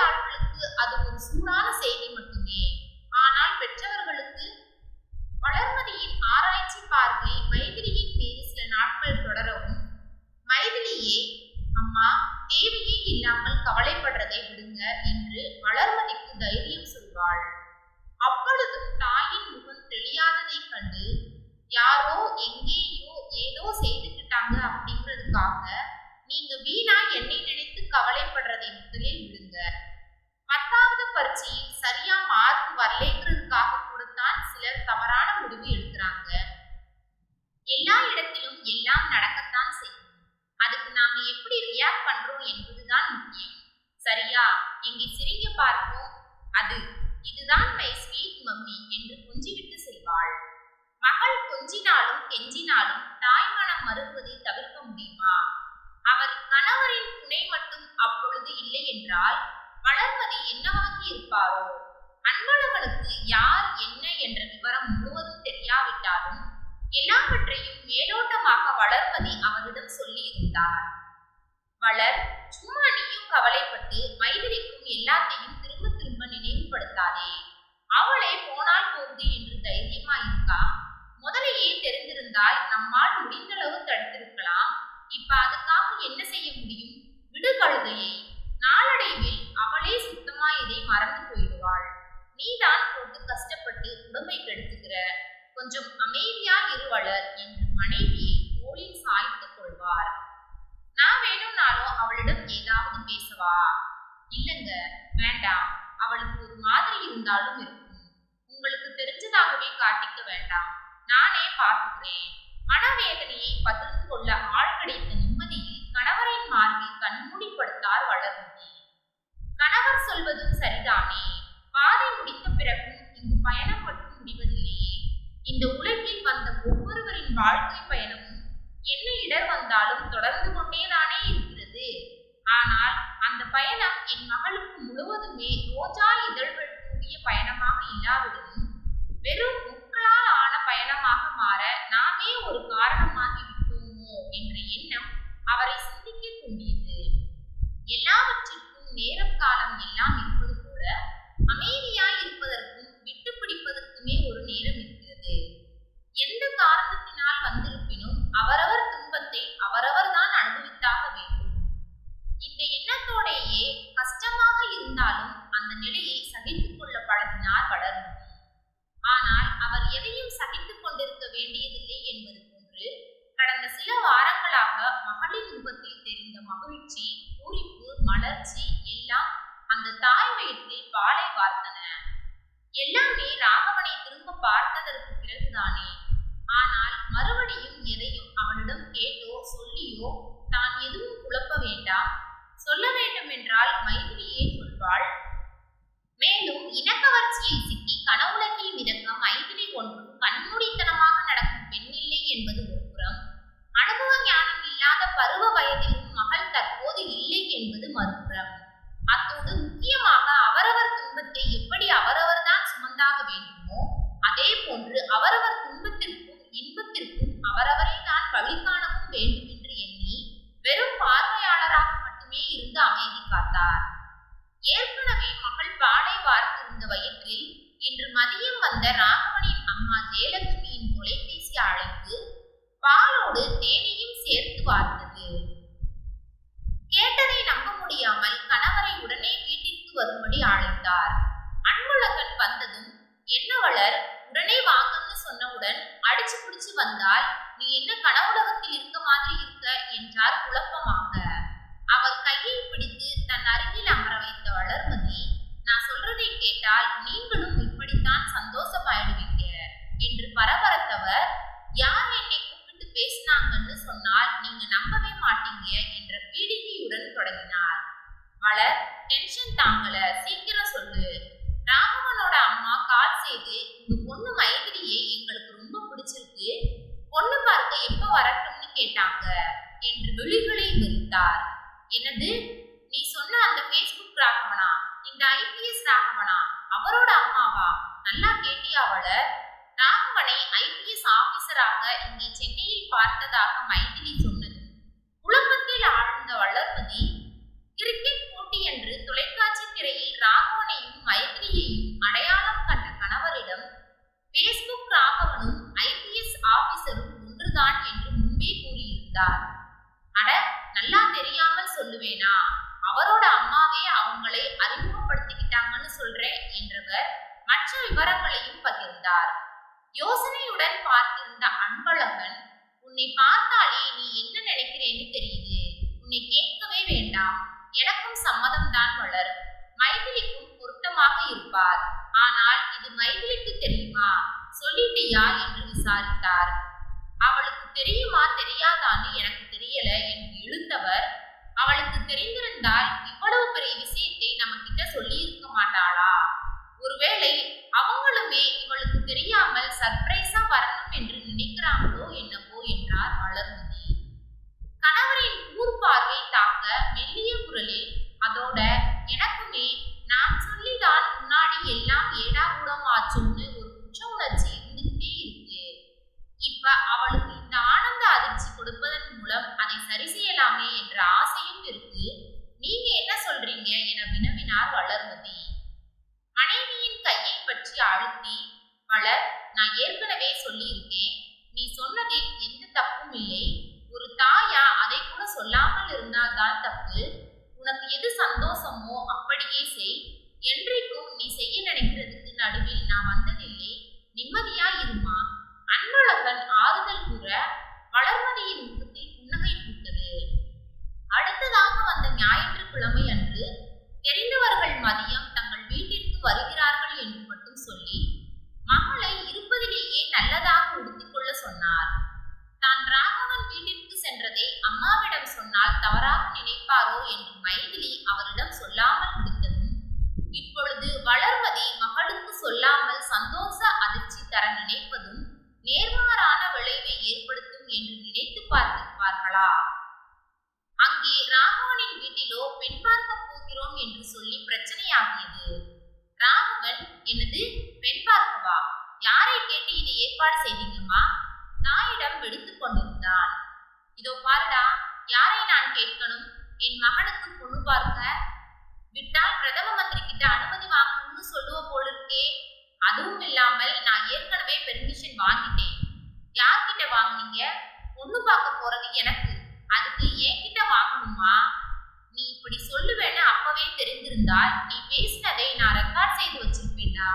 செய்தித்தாள்களுக்கு அது ஒரு சூடான செய்தி மட்டுமே. ஆனால் பெற்றவர்களுக்கு வளர்மதியின் ஆராய்ச்சி பார்வை மைதிலியின் மீது சில நாட்கள் தொடரவும் மைதிலியே அம்மா தேவையே இல்லாமல் கவலைப்படுறதை விடுங்க என்று வளர்மதிக்கு தைரியம் சொல்வாள். அப்பொழுதும் தாயின் முகம் தெளியாததைக் கண்டு யாரோ எங்கேயோ ஏதோ செய்துக்கிட்டாங்க அப்படிங்கிறதுக்காக நீங்க வீணா என்னை நினைத்து கவலைப்படுறதை முதலில் விடுங்க. பத்தாவது பரீட்சையில் சரியா மார்க் வரலைங்கிறதுக்காக கூடத்தான் சிலர் தவறான முடிவு எடுக்கிறாங்க. எல்லா இடத்திலும் எல்லாம் நடக்கத்தான் செய்யும். அதுக்கு நாம எப்படி ரியாக்ட் பண்றோம் என்பதுதான் முக்கியம். சரியா? இங்கே சிரிங்க பார்ப்போம். அது இதுதான் மை ஸ்வீட் மம்மி என்று கொஞ்சிவிட்டு செல்வாள். மகள் கொஞ்சினாலும் கெஞ்சினாலும் தாய் மனம் மறுப்பதை தவிர்க்க முடியுமா? அவர் கணவரின் துணை மட்டும் அப்பொழுது இல்லை என்றால் வளர்மதி என்னவாகி இருப்பாரோ? அன்பழகனுக்கு யார் என்ன என்ற விவரம் முழுவதும் தெரியாவிட்டாலும் எல்லாவற்றையும் மேலோட்டமாக வளர்மதி அவரிடம் சொல்லியிருந்தார். வளர் சும்மா நீயும் கவலைப்பட்டு மைதிலிக்கும் எல்லாத்தையும் திரும்ப திரும்ப நினைவுபடுத்தாதே. அவளே போனால் போகுது என்று தைரியமா இருக்கா முதலையே தெரிந்திருந்தால் நம்மால் முடிந்தளவு தடுத்திருக்கலாம். இப்ப அதுக்காக என்ன செய்ய முடியும்? விடு கழுதையை. நாளடைவில் அவளே சுத்தமா இதை மறந்து போயிடுவாள். நீதான் போட்டு கஷ்டப்பட்டு உடம்பை கெடுத்துக்கிற கொஞ்சம் அமைதியா இருவளர் என்று மனைவியை தோளில் சாய்த்து கொள்வார். நான் வேணும்னாலும் அவளிடம் ஏதாவது பேசவா? இல்லங்க வேண்டாம். அவளுக்கு ஒரு மாதிரி இருந்தாலும் இருக்கும். உங்களுக்கு தெரிஞ்சதாகவே காட்டிக்க வேண்டாம். நானே பார்த்துக்கிறேன். மனவேதனையை பகிர்ந்து என் மகளுக்கு முழுவதுமே ரோஜா இதழ்கள் கூடிய பயணமாக இல்லாவிடனும் வெறும் முக்களால் ஆன பயணமாக மாற நாமே ஒரு காரணமாகி விட்டோமோ என்ற எண்ணம் அவரை சிந்திக்க தூண்டியது எல்லாவற்றிற்கும் நேரம் காலம் எல்லாம் இருக்கும். ஐயையோ தான் எதுவும் குழப்ப வேண்டாம். சொல்ல வேண்டும் என்றால் மைதிரியே சொல்வாள். மேலும் இனக்கவர்ச்சியில் சிக்கி கனவுலகில் மிதக்கும் மைதிரி ஒன்றும் கண்மூடித்தனமாக நடக்கும் பெண் இல்லை என்பது ஒரு புறம். அனுபவ ஞானம் இல்லாத பருவ வயதிலும் மகள் தற்போது இல்லை என்பது மறுபுறம். அத்தோடு முக்கியமாக அவரவர் துன்பத்தை எப்படி அவரவர்தான் சுமந்தாக வேண்டுமோ அதே போன்று அவரவர் துன்பத்திற்கும் இன்பத்திற்கும் அவரவரை தான் வழி காணவும் வேண்டும் என்று எண்ணி வெறும் பார்வையாளராக மட்டுமே இருந்து அமைதி காத்தார். ஏற்கனவே மகள் பாடை வார்த்திருந்த வயிற்றில் பீடிகையுடன் தொடங்கினார். மலர் டென்ஷன் தாங்கல. சீக்கிரம் சொல்லு. ராகவனோட அம்மா கால் செய்து உங்க பொண்ணு மைதிரியை எங்களுக்கு ரொம்ப பிடிச்சிருக்கு. பொண்ணு பார்க்க எப்ப வரட்டும்னு கேட்டாங்க என்று விழிகளை விரித்தார் என்னது? நீ சொன்ன அந்த ஃபேஸ்புக் ராகவனா? இந்த ஐபிஎஸ் ராகவனா? அவரோட அம்மாவா? நல்லா கேட்டியா அவளை ராகவனை ஐபிஎஸ் ஆபீசராக இங்கே சென்னையில் பார்த்ததாக மைதிலி சொன்னது குழப்பத்தில் ஆழ்ந்த வளர்மதி கிரிக்கெட் போட்டி என்று தொலைக்காட்சி திரையில் ராகவனையும் மைத்ரியையும் அடையாளம் கண்ட கணவரிடம் பேஸ்புக் ராகவனும் ஐபிஎஸ் ஆபீசரும் ஒன்றுதான் என்று முன்பே கூறியிருந்தார். அட நல்லா தெரியாமல் சொல்லுவேனா? அவரோட அம்மாவே அவங்களை அறிமுகப்படுத்திக்கிட்டாங்கன்னு சொல்றேன் என்றவர் மற்ற விவரங்களையும் பகிர்ந்தார். யோசனையுடன் பார்த்திருந்த அன்பழகன் உன்னை பார்த்தாலே நீ என்ன நினைக்கிறேன்னு தெரியுது. உன்னை கேட்கவே வேண்டாம். எனக்கும் சம்மதம் தான் வளர் மைதிலிக்கும் பொருத்தமாக இருப்பார். ஆனால் இது மைதிலிக்கு தெரியுமா? சொல்லிட்டியா என்று விசாரித்தார். அவளுக்கு தெரியுமா தெரியாதான்னு எனக்கு தெரியல என்று எழுந்தவர் அவளுக்கு தெரிந்திருந்தால் இவ்வளவு பெரிய விஷயத்தை நம்ம கிட்ட சொல்லி இருக்க பார்வை தாக்க மெல்லிய குரலில் அதோட எனக்குமே நான் சொல்லிதான் முன்னாடி எல்லாம் ஏடா கூடம் ஆச்சோன்னு ஒரு குற்ற உணர்ச்சி இருந்துகிட்டே இருக்கு. இப்ப அவளுக்கு இந்த ஆனந்த அதிர்ச்சி கொடுப்பதன் மூலம் அதை சரி செய்யலாமே என்ற ஆசையும் இருக்கு. நீங்க என்ன சொல்றீங்க என வினவினார் வளர்மதி. மனைவியின் கையை பற்றி அழுத்தி வளர் நான் ஏற்கனவே சொல்லியிருக்கேன். நீ சொன்னதில் எந்த தப்பும் இல்லை. ஒரு தாயா அதை கூட சொல்லாமல் இருந்தால்தான் தப்பு. உனக்கு எது சந்தோஷமோ அப்படியே செய். என்றைக்கும் நீ செய்ய நினைக்கிறதுக்கு நடுவில் நான் வந்ததில்லை. நிம்மதியா இருமா? அன்பழகன் ஆறுதல் கூற வளர்மதியின் முகத்தில் புன்னகை பூத்தது. அடுத்ததாக வந்த ஞாயிற்றுக்கிழமை அன்று தெரிந்தவர்கள் மதியம் தங்கள் வீட்டிற்கு வருகிறார்கள் என்று மட்டும் சொல்லி மகளை இருப்பதிலேயே நல்லதாக உடுத்திக்கொள்ள சொன்னார். தான் ராகவன் வீட்டிற்கு சென்றதை அம்மாவிடம் சொன்னால் தவறாக நினைப்பாரோ என்று மைதிலி அவரிடம் சொல்லாமல் விடுத்ததும் இப்பொழுது வளர்மதி மகளுக்கு சொல்லாமல் சந்தோஷ அதிர்ச்சி தர நினைப்பதும் நேர்மாறான விளைவை ஏற்படுத்தும் என்று நினைத்து பார்த்திருப்பார்களா? அங்கே ராகவனின் வீட்டிலோ பெண் பார்க்க போகிறோம் என்று சொல்லி பிரச்சனையாகியது. ராகவன் எனது பெண் பார்க்கவா? யாரை கேட்டு இதை ஏற்பாடு செய்தீங்கம்மா தாயிடம் வெடித்துக் கொண்டிருந்தான் இதோ பாருடா யாரை நான் கேட்கணும்? என் மகனுக்கு பொண்ணு பார்க்க? விட்டால் பிரதம மந்திரி கிட்ட அனுமதி வாங்கணும்னு சொல்லுவ போல இருக்கே அதுவும் இல்லாமல் நான் ஏற்கனவே பெர்மிஷன் வாங்கிட்டேன். யார்கிட்ட வாங்குனீங்க? பொண்ணு பார்க்க போறது எனக்கு. அதுக்கு என்கிட்ட வாங்கணுமா? நீ இப்படி சொல்லுவேன்னு அப்பவே தெரிந்திருந்தால் நீ பேசினதை நான் ரெக்கார்ட் செய்து வச்சிருப்பேன்டா.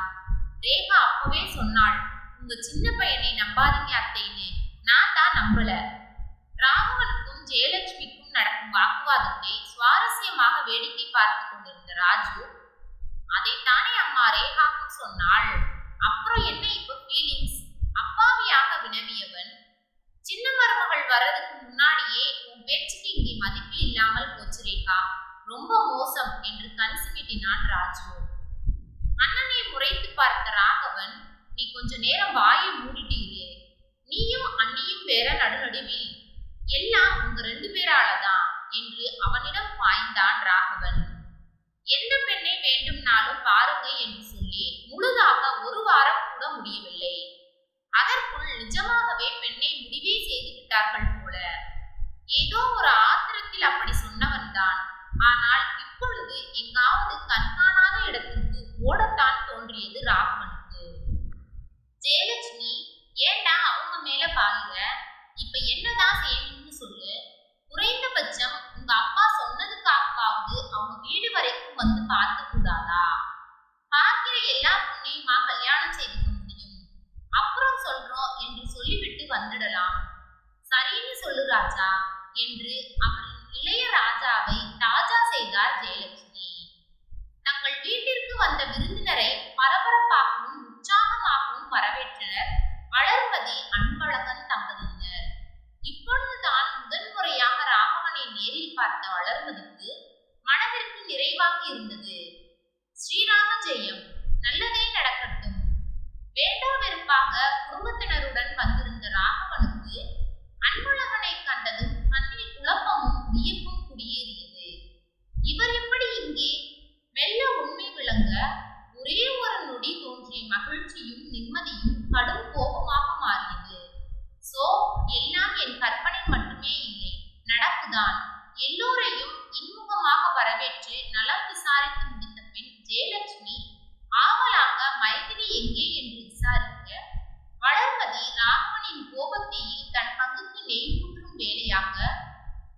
ரேகா அப்பவே சொன்னாள் உங்க சின்ன பையனை நம்பாதீங்க அத்தைன்னு. நான் தான் நம்பல. ராகவனுக்கும் ஜெயலட்சுமிக்கும் நடக்கும் வாக்குவாதத்தை சுவாரஸ்யமாக வேடிக்கை பார்த்து கொண்டிருந்த ராஜு அதைத்தானே அம்மா ரேகாவும் சொன்னாள். அப்புறம் என்ன இப்ப ஃபீலிங்ஸ் அப்பாவியாக வினவியவன். சின்ன மருமகள் வர்றதுக்கு முன்னாடியே உன் பேச்சுக்கு இங்கே மதிப்பு இல்லாமல் போச்சு ரேகா. ரொம்ப மோசம் என்று கண் சிமிட்டினான் ராஜு. அண்ணனை முறைத்து பார்த்த ராகவன் நீ கொஞ்ச நேரம் வாயை மூடிட்டு நீயும் அண்ணியும் வேற நடுநடுவில் எல்லாம் உங்க ரெண்டு பேராலதான் என்று அவனிடம் பாய்ந்தான் ராகவன். எந்த பெண்ணை வேண்டும்னாலும் பாருங்க என்று சொல்லி முழுதாக ஒரு வாரம் கூட முடியவில்லை. அதற்குள் நிஜமாகவே பெண்ணை முடிவே செய்து விட்டார்கள் போல. ஏதோ ஒரு ஆத்திரத்தில் அப்படி சொன்னவன் தான் ஆனால் இப்பொழுது எங்காவது கண்காணாத இடத்துக்கு ஓடத்தான் தோன்றியது ராகவனுக்கு. ஜெயலட்சுமி ஏன்டா அவங்க மேல பாருங்க இப்ப என்னதான் செய்யணும்னு சொல்லு. குறைந்தபட்சம் உங்க அப்பா சொன்னதுக்காகவாவது அவங்க வீடு வரைக்கும் வந்து பார்க்க கூடாதா? பார்க்கிற எல்லா பொண்ணையுமா கல்யாணம் செய்து முடியும்? அப்புறம் சொல்றோம் என்று சொல்லிவிட்டு வந்துடலாம். சரின்னு சொல்லு ராஜா என்று அவரின் இளைய ராஜாவை ராஜா செய்தார் ஜெயலட்சுமி. தங்கள் வீட்டிற்கு வந்த விருந்தினரை பரபரப்பாகவும் உற்சாகமாகவும் வரவேற்றனர். வளர்மதி அன்பழகன் தம்பதியினர். இப்பொழுதுதான் முதன்முறையாக ராகவனை நேரில் பார்த்த வளர்மதிக்கு மனதிற்கு நிறைவாக இருந்தது. வேலையாக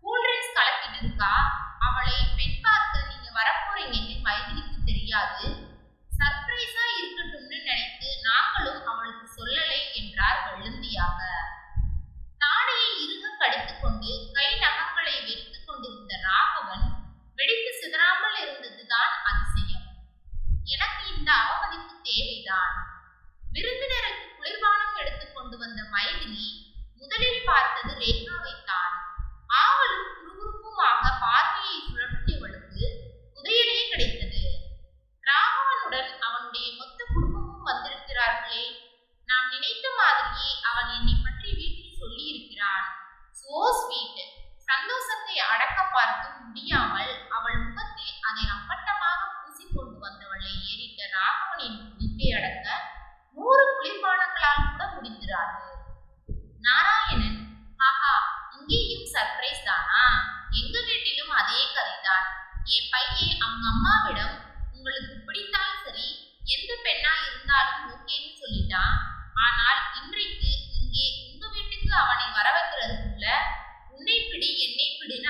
கூல்ட்ரிங்க்ஸ் கலக்கிட்டு இருக்கா? அவளை பெண்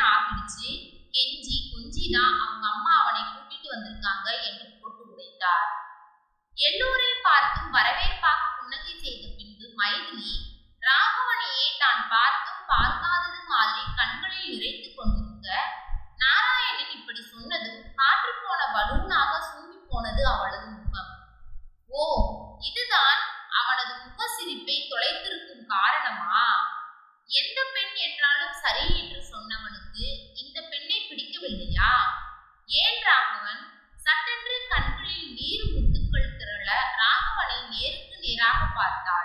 ஆரம்பிச்சு கெஞ்சி கொஞ்சி தான் 晚的。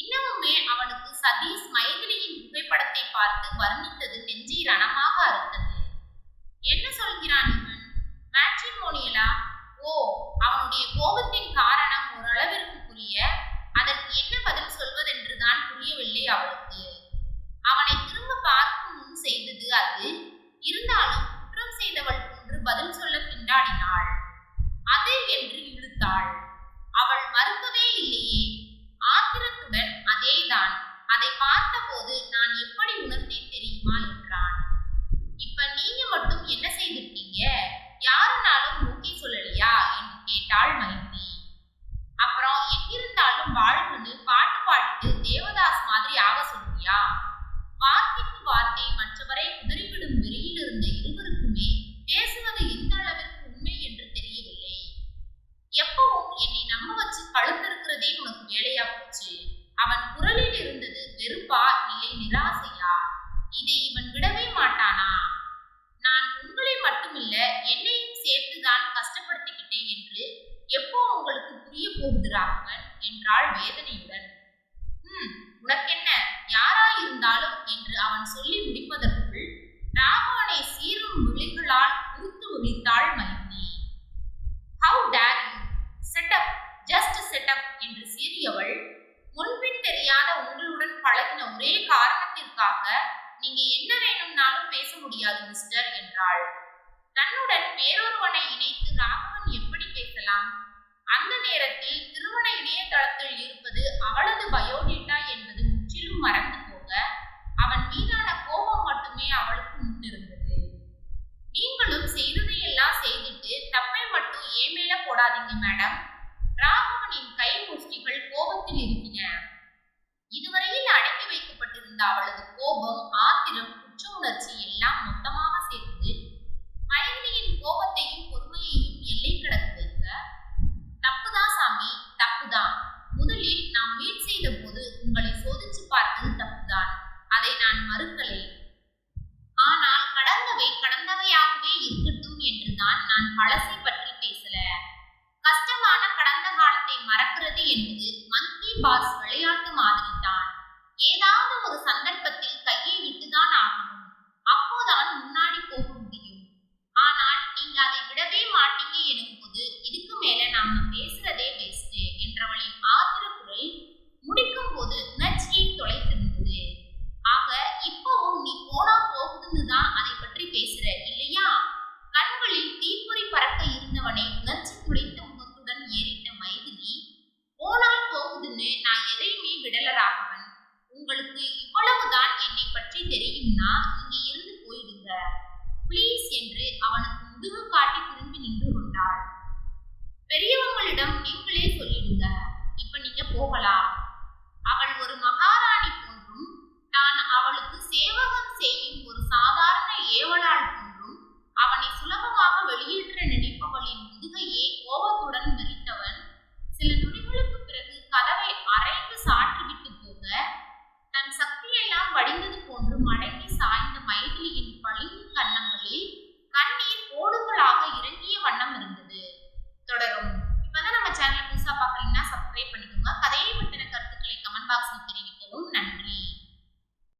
இன்னமுமே அவனுக்கு சதீஷ் மைதிலியின் புகைப்படத்தை பார்த்து வர்ணித்தது நெஞ்சை ரணமாக அறுத்தது. என்ன சொல்கிறான் இவன்? மேட்ரிமோனியலா? ஓ அவனுடைய கோபத்தின் காரணம் ஓரளவிற்கு புரிய அதற்கு என்ன பதில் சொல்வதென்றுதான் புரியவில்லை அவளுக்கு. அவனை திரும்ப பார்க்கும் முன் செய்தது அது. இருந்தாலும் குற்றம் செய்தவள் போன்று பதில் சொல்ல திண்டாடினாள் அது என்று இழுத்தாள். அவள் மறுக்கவே இல்லையே. ஆத்திரத்துடன் அதேதான். அதை பார்த்தபோது நான் எப்படி உணர்ந்தேன் தெரியுமா? என்றான். இப்ப நீங்க மட்டும் என்ன செய்திருக்கீங்க யாருனாலும் ஓகே சொல்லலையா என்று கேட்டாள் மைத்ரி அப்புறம் எங்கிருந்தாலும் வாழ்வுன்னு பாட்டு பாடிட்டு தேவதாஸ் மாதிரி ஆக சொல்றியா வார்த்தைக்கு வார்த்தை மற்றவரை குதறிவிடும் வெறியில் இருந்த இருவருக்குமே பேசுவது எந்த அளவிற்கு உண்மை என்று தெரியவில்லை எப்பவும் என்னை நம்ப வச்சு கழுத்திருக்கிறதே உனக்கு வேலையா போச்சு அவன் குரலில் இருந்தது வெறுப்பா இல்லை நிராசையா இதை இவன் விடவே மாட்டானா நான் உங்களை மட்டுமில்ல என்னையும் சேர்த்துதான் கஷ்டப்படுத்திக்கிட்டேன் என்று எப்போ உங்களுக்கு புரிய போகுது ராகவன் என்றாள் வேதனையுடன் ம் உனக்கென்ன யாரா இருந்தாலும் நான் சொல்லி முடிப்பதற்குள் ராகவனை சீரும் விழிகளால் உறுத்து ஒழித்தாள் Maithri how dare you set up just set up என்று சீறியவள் முன்பின் தெரியாத உங்களுடன் பழகின ஒரே காரணத்திற்காக நீங்க என்ன வேணும்னாலும் பேச முடியாது மிஸ்டர் என்றாள். தன்னுடன் வேறொருவனை இணைத்து ராகவன் எப்படி பேசலாம்? அந்த நேரத்தில் திருமண இணையதளத்தில் இருப்பது அவளது பயோடேட்டா என்பது முற்றிலும் மறந்து மட்டுமே அவளுக்கு முன்னிருந்தது நீங்களும் செய்ததையெல்லாம் செய்துட்டு தப்பை மட்டும் ஏன் மேல போடாதீங்க மேடம் ராகவனின் கை முஷ்டிகள் கோபத்தில் இருக்கின. இதுவரையில் அடக்கி வைக்கப்பட்டிருந்த அவளது கோபம் ஆத்திரம் குற்ற உணர்ச்சி எல்லாம் மொத்தம் ஒரு சந்தர்ப்பத்தில் கையை விட்டுதான்